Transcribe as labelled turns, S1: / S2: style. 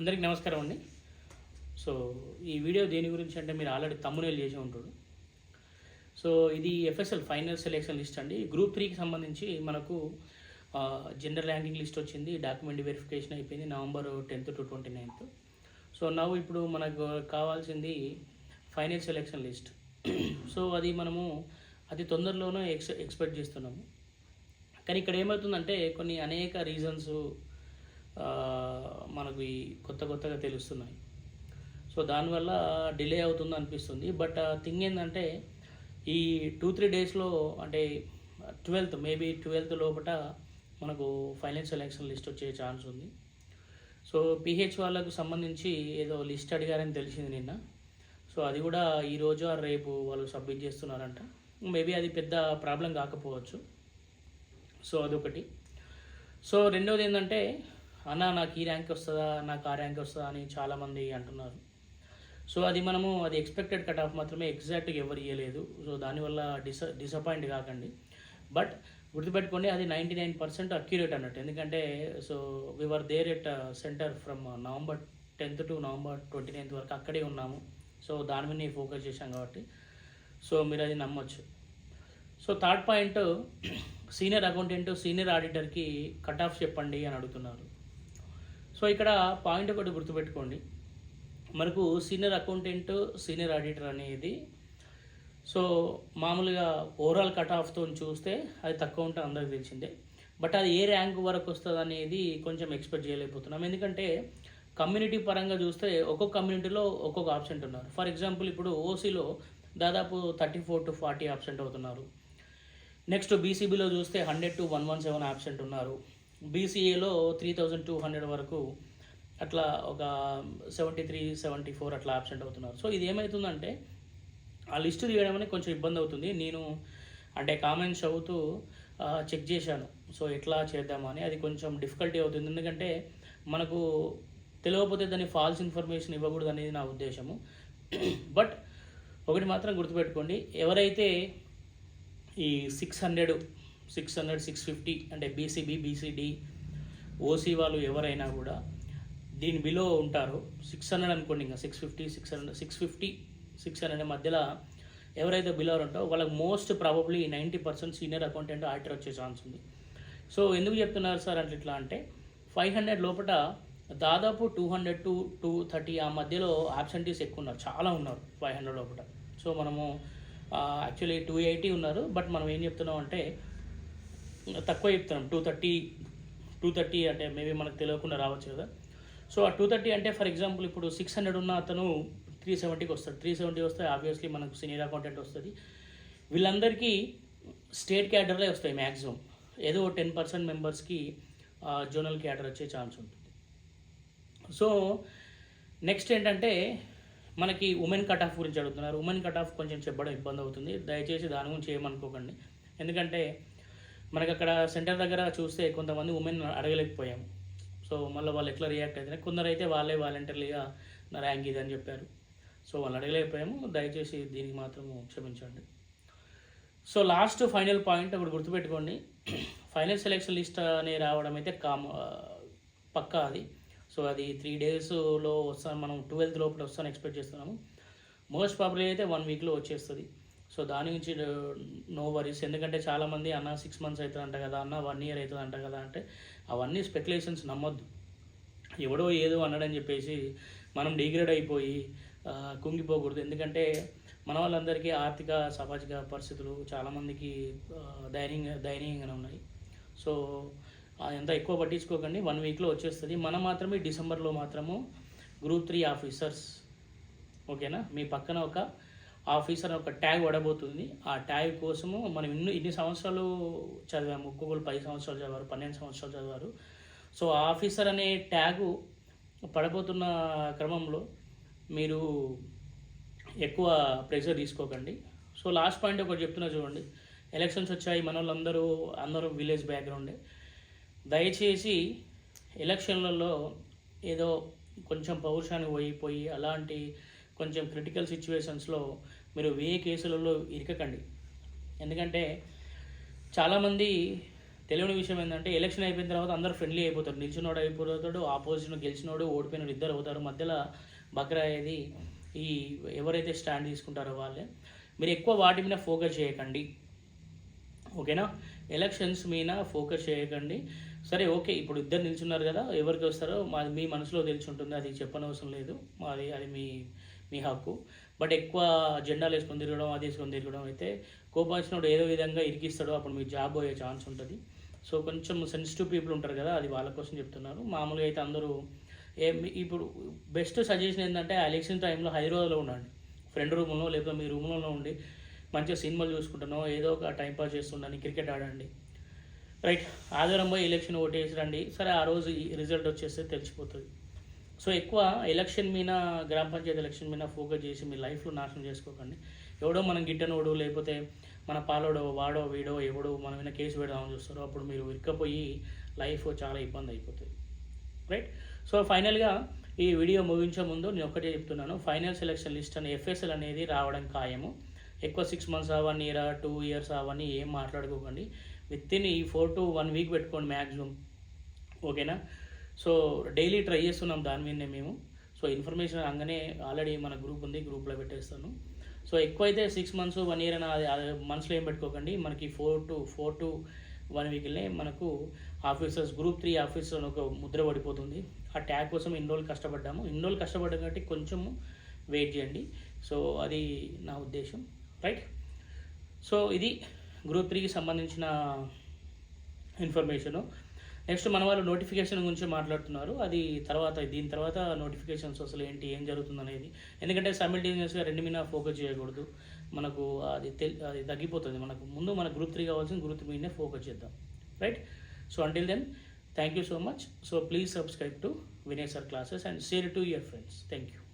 S1: అందరికీ నమస్కారం అండి. సో ఈ వీడియో దేని గురించి అంటే మీరు ఆల్రెడీ తమ్మునేలు చేసి ఉంటాడు. సో ఇది ఎఫ్ఎస్ఎల్ ఫైనల్ సెలెక్షన్ లిస్ట్ అండి. గ్రూప్ త్రీకి సంబంధించి మనకు జెండర్ ర్యాంకింగ్ లిస్ట్ వచ్చింది. డాక్యుమెంట్ వెరిఫికేషన్ అయిపోయింది. November tenth to twenty ninth. So నవ్వు ఇప్పుడు మనకు కావాల్సింది ఫైనల్ సెలెక్షన్ లిస్ట్. సో అది మనము అతి తొందరలోనే ఎక్స్ ఎక్స్పెక్ట్ చేస్తున్నాము. కానీ ఇక్కడ ఏమవుతుందంటే కొన్ని అనేక రీజన్స్ మనకు ఈ కొత్త కొత్తగా తెలుస్తున్నాయి. సో దానివల్ల డిలే అవుతుంది అనిపిస్తుంది. బట్ థింగ్ ఏంటంటే ఈ టూ త్రీ డేస్లో అంటే ట్వెల్త్ మేబీ ట్వెల్త్ లోపల మనకు ఫైనాన్షియల్ సెలెక్షన్ లిస్ట్ వచ్చే ఛాన్స్ ఉంది. సో పిహెచ్ వాళ్ళకు సంబంధించి ఏదో లిస్ట్ అడిగారని తెలిసింది నిన్న. సో అది కూడా ఈరోజు ఆ రేపు వాళ్ళు సబ్మిట్ చేస్తున్నారంట. మేబీ అది పెద్ద ప్రాబ్లం కాకపోవచ్చు. సో అదొకటి. సో రెండవది ఏంటంటే అన్న నాకు ఈ ర్యాంక్ వస్తుందా నాకు ఆ ర్యాంక్ వస్తుందా అని చాలామంది అంటున్నారు. సో అది మనము అది ఎక్స్పెక్టెడ్ కట్ ఆఫ్ మాత్రమే ఎగ్జాక్ట్గా ఎవరు ఇవ్వలేదు సో దానివల్ల డిస డిసప్పాయింట్ కాకండి. బట్ గుర్తుపెట్టుకోండి అది నైంటీ నైన్ పర్సెంట్ అక్యురేట్ అన్నట్టు. ఎందుకంటే so we are there at centre from November tenth to November twenty ninth వరకు అక్కడే ఉన్నాము. సో దాని మీద ఫోకస్ చేశాం కాబట్టి. సో మీరు అది నమ్మొచ్చు. So third point senior accountant senior ఆడిటర్కి cut off చెప్పండి అని అడుగుతున్నారు. సో ఇక్కడ పాయింట్ ఒకటి గుర్తుపెట్టుకోండి. మనకు సీనియర్ అకౌంటెంట్ సీనియర్ ఆడిటర్ అనేది సో మామూలుగా ఓవరాల్ కట్ ఆఫ్తో చూస్తే అది తక్కువ ఉంటే అందరికి తెలిసిందే. బట్ అది ఏ ర్యాంక్ వరకు వస్తుంది అనేది కొంచెం ఎక్స్పెక్ట్ చేయలేకపోతున్నాం. ఎందుకంటే కమ్యూనిటీ పరంగా చూస్తే ఒక్కొక్క కమ్యూనిటీలో ఒక్కొక్క ఆబ్సెంట్ ఉన్నారు. ఫర్ ఎగ్జాంపుల్ ఇప్పుడు ఓసీలో దాదాపు thirty four to forty absent అవుతున్నారు. నెక్స్ట్ బీసీబీలో చూస్తే hundred to one one seven absent ఉన్నారు. బీసీఏలో త్రీ థౌజండ్ టూ హండ్రెడ్ వరకు అట్లా ఒక సెవెంటీ త్రీ సెవెంటీ ఫోర్ అట్లా ఆబ్సెంట్ అవుతున్నారు. సో ఇది ఏమవుతుందంటే ఆ లిస్ట్ తీయడం అనేది కొంచెం ఇబ్బంది అవుతుంది. నేను అంటే కామెంట్స్ చదువుతూ చెక్ చేశాను. సో ఎట్లా చేద్దామని అది కొంచెం డిఫికల్టీ అవుతుంది. ఎందుకంటే మనకు తెలియకపోతే దాన్ని ఫాల్స్ ఇన్ఫర్మేషన్ ఇవ్వకూడదు అనేది నా ఉద్దేశము. బట్ ఒకటి మాత్రం గుర్తుపెట్టుకోండి. ఎవరైతే ఈ six hundred six hundred six fifty అంటే బీసీబీ బీసీడీ ఓసీ వాళ్ళు ఎవరైనా కూడా దీని బిలో ఉంటారు. సిక్స్ హండ్రెడ్ అనుకోండి ఇంకా six fifty six hundred six fifty six hundred మధ్యలో ఎవరైతే బిలో ఉంటారో వాళ్ళకి most probably ninety percent senior accountant auditor వచ్చే ఛాన్స్ ఉంది. సో ఎందుకు చెప్తున్నారు సార్ అంటే ఇట్లా అంటే ఫైవ్ హండ్రెడ్ లోపల దాదాపు two hundred to two thirty ఆ మధ్యలో ఆబ్సెంటీస్ ఎక్కువ ఉన్నారు. చాలా ఉన్నారు ఫైవ్ హండ్రెడ్ లోపల. సో మనము యాక్చువల్లీ టూ ఎయిటీ ఉన్నారు. బట్ మనం ఏం చెప్తున్నాం అంటే తక్కువ చెప్తున్నాం. టూ థర్టీ టూ థర్టీ అంటే మేబీ మనకు తెలియకుండా రావచ్చు కదా. సో ఆ టూ థర్టీ అంటే ఫర్ ఎగ్జాంపుల్ ఇప్పుడు సిక్స్ హండ్రెడ్ ఉన్న అతను త్రీ సెవెంటీకి వస్తాడు. త్రీ సెవెంటీ వస్తే ఆబ్వియస్లీ మనకు సీనియర్ అకౌంటెంట్ వస్తుంది. వీళ్ళందరికీ స్టేట్ క్యాడర్లే వస్తాయి మ్యాక్సిమం ఏదో టెన్ పర్సెంట్ మెంబర్స్కి జోనల్ క్యాడర్ వచ్చే ఛాన్స్ ఉంటుంది. సో నెక్స్ట్ ఏంటంటే మనకి ఉమెన్ కట్ ఆఫ్ గురించి అడుగుతున్నారు. ఉమెన్ కట్ ఆఫ్ కొంచెం చెప్పడం ఇబ్బంది అవుతుంది. దయచేసి దాని గురించి ఏమనుకోకండి. ఎందుకంటే మనకి అక్కడ సెంటర్ దగ్గర చూస్తే కొంతమంది ఉమెన్ అడగలేకపోయాము సో మళ్ళీ వాళ్ళు ఎట్లా రియాక్ట్ అయితే కొందరు అయితే వాళ్ళే వాలంటీర్లీగా నా ర్యాంక్ ఇది అని చెప్పారు. సో వాళ్ళు అడగలేకపోయాము. దయచేసి దీనికి మాత్రం క్షమించండి. సో లాస్ట్ ఫైనల్ పాయింట్ ఇప్పుడు గుర్తుపెట్టుకోండి. ఫైనల్ సెలెక్షన్ లిస్ట్ అనే రావడం అయితే కామ పక్కా అది. సో అది త్రీ డేస్లో వస్తాను మనం ట్వెల్త్ లోపల వస్తాను ఎక్స్పెక్ట్ చేస్తున్నాము. మోస్ట్ ప్రాబ్లీ అయితే వన్ వీక్లో వచ్చేస్తుంది. సో దాని గురించి నో వరీస్. ఎందుకంటే చాలామంది అన్న సిక్స్ మంత్స్ అవుతుందంట కదా అన్న వన్ ఇయర్ అవుతుందంట కదా అంటే అవన్నీ స్పెక్యులేషన్స్ నమ్మొద్దు. ఎవడో ఏదో అన్నాడని చెప్పేసి మనం డిగ్రేడ్ అయిపోయి కుంగిపోకూడదు. ఎందుకంటే మన వాళ్ళందరికీ ఆర్థిక సామాజిక పరిస్థితులు చాలామందికి ఆ, దయనీయంగా దయనీయంగానే ఉన్నాయి. సో ఎంత ఎక్కువ పట్టించుకోకండి. వన్ వీక్లో వచ్చేస్తుంది. మనం మాత్రమే డిసెంబర్లో మాత్రము గ్రూప్ త్రీ ఆఫీసర్స్. ఓకేనా? మీ పక్కన ఒక ఆఫీసర్ ఒక ట్యాగ్ పడబోతుంది. ఆ ట్యాగ్ కోసము మనం ఇన్ని ఇన్ని సంవత్సరాలు చదివాము. ఒక్కొక్కరు పది సంవత్సరాలు చదివారు పన్నెండు సంవత్సరాలు చదివారు. సో ఆ ఆఫీసర్ అనే ట్యాగు పడబోతున్న క్రమంలో మీరు ఎక్కువ ప్రెషర్ తీసుకోకండి. సో లాస్ట్ పాయింట్ ఒకటి చెప్తున్నా చూడండి. ఎలక్షన్స్ వచ్చాయి మన వాళ్ళందరూ అందరూ విలేజ్ బ్యాక్గ్రౌండే. దయచేసి ఎలక్షన్లలో ఏదో కొంచెం పౌరుషానికి పోయిపోయి అలాంటి కొంచెం క్రిటికల్ సిచ్యువేషన్స్లో మీరు ఏ కేసులలో ఇరకకండి. ఎందుకంటే చాలామంది తెలియని విషయం ఏంటంటే ఎలక్షన్ అయిపోయిన తర్వాత అందరూ ఫ్రెండ్లీ అయిపోతారు. నిలిచినోడు అయిపోతాడు ఆపోజిషన్ గెలిచినోడు ఓడిపోయినోడు ఇద్దరు అవుతారు. మధ్యలో బక్రా అయ్యేది ఈ ఎవరైతే స్టాండ్ తీసుకుంటారో వాళ్ళే. మీరు ఎక్కువ వాటి మీద ఫోకస్ చేయకండి. ఓకేనా? ఎలక్షన్స్ మీద ఫోకస్ చేయకండి. సరే ఓకే ఇప్పుడు ఇద్దరు నిల్చున్నారు కదా ఎవరికి వస్తారో మాది మీ మనసులో తెలిసి ఉంటుంది. అది చెప్పనవసరం లేదు. మాది అది మీ మీ హక్కు బట్ ఎక్కువ జెండాలు వేసుకొని తిరగడం అది వేసుకొని తిరగడం అయితే కోపం వచ్చినప్పుడు ఏదో విధంగా ఇరికిస్తాడో అప్పుడు మీకు జాబ్ పోయే ఛాన్స్ ఉంటుంది. సో కొంచెం సెన్సిటివ్ పీపుల్ ఉంటారు కదా అది వాళ్ళ కోసం చెప్తున్నారు. మామూలుగా అయితే అందరూ ఏ ఇప్పుడు బెస్ట్ సజెషన్ ఏంటంటే ఎలక్షన్ టైంలో హైదరాబాద్లో ఉండండి. ఫ్రెండ్ రూమ్లో లేకపోతే మీ రూమ్లో ఉండి మంచిగా సినిమాలు చూసుకుంటానో ఏదో ఒక టైం పాస్ చేస్తుండని క్రికెట్ ఆడండి. రైట్ ఆదివారం పోయి ఎలక్షన్ ఓటేసి రండి. సరే ఆ రోజు ఈ రిజల్ట్ వచ్చేస్తే తెలిసిపోతుంది. సో ఎక్కువ ఎలక్షన్ మీద గ్రామ పంచాయతీ ఎలక్షన్ మీద ఫోకస్ చేసి మీ లైఫ్లో నాశనం చేసుకోకండి. ఎవడో మనం గిట్టనోడు లేకపోతే మన పాలోడో వాడో వీడో ఎవడో మన మీద కేసు పెడదామని చూస్తారో అప్పుడు మీరు ఇరుక్కపోయి లైఫ్ చాలా ఇబ్బంది అయిపోతుంది. రైట్? సో ఫైనల్గా ఈ వీడియో ముగించే ముందు నేను ఒకటే చెప్తున్నాను. ఫైనల్ సెలక్షన్ లిస్ట్ అని ఎఫ్ఎస్ఎల్ అనేది రావడం ఖాయము. ఎక్కువ సిక్స్ మంత్స్ అవన్నీ ఇయర్ టూ ఇయర్స్ అవన్నీ ఏం మాట్లాడుకోకండి. విత్ ఇన్ ఈ ఫోర్ టు వన్ వీక్ పెట్టుకోండి మ్యాక్సిమం ఓకేనా? సో డైలీ ట్రై చేస్తున్నాం దాని మీదనే మేము. సో ఇన్ఫర్మేషన్ అంగనే ఆల్రెడీ మన గ్రూప్ ఉంది గ్రూప్లో పెట్టేస్తాను. సో ఎక్కువైతే సిక్స్ మంత్స్ వన్ ఇయర్ అని అది మంత్స్లో ఏం పెట్టుకోకండి. మనకి four to four to one వీక్లే మనకు ఆఫీసర్స్ గ్రూప్ త్రీ ఆఫీసర్ అని ఒక ముద్ర పడిపోతుంది. ఆ ట్యాగ్ కోసం ఇన్ని రోజులు కష్టపడ్డాము. ఇన్ని రోజులు కష్టపడ్డాం కాబట్టి కొంచెము వెయిట్ చేయండి. సో అది నా ఉద్దేశం. రైట్ సో ఇది గ్రూప్ త్రీకి సంబంధించిన ఇన్ఫర్మేషను నెక్స్ట్ మన వాళ్ళు నోటిఫికేషన్ గురించి మాట్లాడుతున్నారు. అది తర్వాత దీని తర్వాత నోటిఫికేషన్స్ అసలు ఏంటి ఏం జరుగుతుంది అనేది ఎందుకంటే సైమిల్టేనియస్గా రెండు మీద ఫోకస్ చేయకూడదు. మనకు అది తెల్ అది తగ్గిపోతుంది. మనకు ముందు మన గ్రూప్ త్రీ కావాల్సిన గ్రూప్ త్రీ మీదనే ఫోకస్ చేద్దాం. Right so until then thank you so much so please subscribe to Vinay sir classes and share to your friends thank you